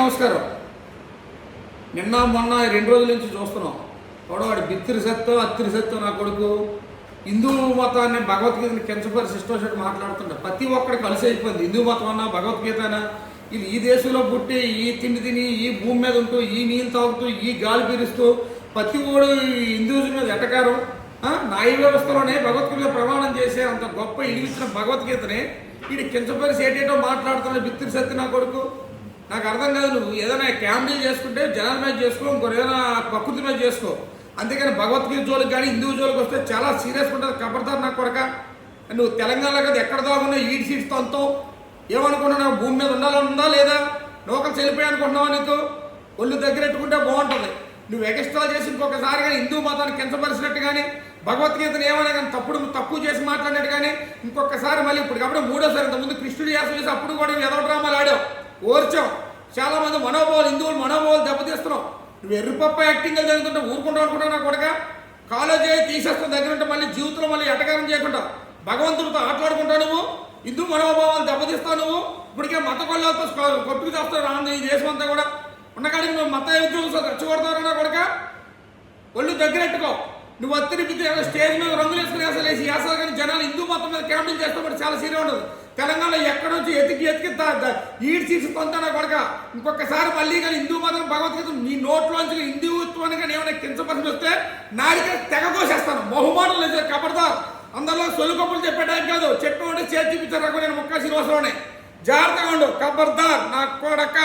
నమస్కారం. నిన్న మొన్న రెండు రోజుల నుంచి చూస్తున్నాం. వాడు బిత్తిరి సత్యం అత్తిరి సత్యం నా కొడుకు. హిందూ మతాన్ని భగవద్గీతని కించపరి ఇష్టం మాట్లాడుతుంటే ప్రతి ఒక్కడు కలిసి అయిపోయింది. హిందూ మతం అన్నా భగవద్గీత అన్నా ఇది ఈ దేశంలో పుట్టి ఈ తిండి తిని ఈ భూమి మీద ఉంటూ ఈ నీళ్ళు తాగుతూ ఈ గాలి పీరుస్తూ ప్రతి కూడా హిందూజం మీద ఎటకారం? న్యాయ వ్యవస్థలోనే భగవద్గీత ప్రమాణం చేసే అంత గొప్ప ఇడివిచ్చిన భగవద్గీతని ఈ కించపరిచి ఏటేటో మాట్లాడుతున్నాడు బిత్తిరి సత్య నా కొడుకు. నాకు అర్థం కాదు నువ్వు. ఏదైనా క్యాంపెయిన్ చేసుకుంటే జనాల మీద చేసుకో ఇంకొక ఏదైనా ప్రకృతి మీద చేసుకో. అంతేకాని భగవద్గీత జోలికి కానీ హిందూ జోలికి వస్తే చాలా సీరియస్ ఉంటుంది. కబడతారు నాకు కొరక. నువ్వు తెలంగాణలో కదా ఎక్కడ దాగున్నా ఈడ్ సీట్స్ అంతో ఏమనుకున్నావు భూమి మీద ఉండాలని ఉందా లేదా? లోకల్ చెల్లిపోయి అనుకుంటున్నావు నీకు? ఒళ్ళు దగ్గరెట్టుకుంటే బాగుంటుంది. నువ్వు ఎక్స్ట్రా చేసి ఇంకొకసారిగా హిందూ మతాన్ని కించపరిచినట్టు కానీ భగవద్గీతను ఏమైనా కానీ తప్పుడు తక్కువ చేసి మాట్లాడినట్టు కానీ ఇంకొకసారి మళ్ళీ ఇప్పుడు కాబట్టి మూడోసారి ఇంతకుముందు కృష్ణుడు యాసం చేసి అప్పుడు కూడా ఏదో డ్రామాలు ఆడావు. ఓర్చాం. చాలామంది మనోభావాలు హిందువులు మనోభావాలు దెబ్బతీస్తున్నాం. నువ్వు ఎర్రిపప్ప యాక్టింగ్ జరుగుతుంటే ఊరుకుంటా అనుకుంటా నా కొడక? కాలేజీ తీసేస్తాం దగ్గర ఉంటే మళ్ళీ జీవితంలో మళ్ళీ ఎటకారం చేయకుండా. భగవంతుడితో ఆటలాడుకుంటావు నువ్వు? హిందూ మనోభావాలు దెబ్బతీస్తావు నువ్వు? ఇప్పటికే మత కొల్లాలతో కొట్టుకు చేస్తావు రాను ఈ దేశం అంతా కూడా. ఉన్నకాడికి నువ్వు మత ఉద్యోగం రెచ్చగొడతావు నా కొడక? ఒళ్ళు దగ్గరెట్టుకో నువ్వు అత్తిరిపితే బిద్ది స్టేజ్ మీద రంగులు వేసుకుని వేసలేసి వేసాలు కానీ జనాలు హిందూ మతం మీద క్యాంపెయిన్ చేస్తే కూడా చాలా సీరియస్ ఉండదు. తెలంగాణలో ఎక్కడ నుంచి ఎతికి ఎతికి త- త- ఈడ్ కొడక. ఇంకొకసారి మళ్ళీ కానీ హిందూ మతం భగవద్గీత నీ నోట్లోంచి హిందూత్వాన్ని కానీ ఏమైనా కించపరిచి వస్తే నాడికి తెగ కోసేస్తాను. బహుమానం లేదు కబడతారు. అందరిలో సొలు చెప్పడానికి చెప్పే టైం కాదు. చెట్టు ఉంటే చేతి చూపించారు నేను ముక్క శ్రీనివాసరావుని. జాగ్రత్తగా ఉండు కబర్దార్ నా కొడక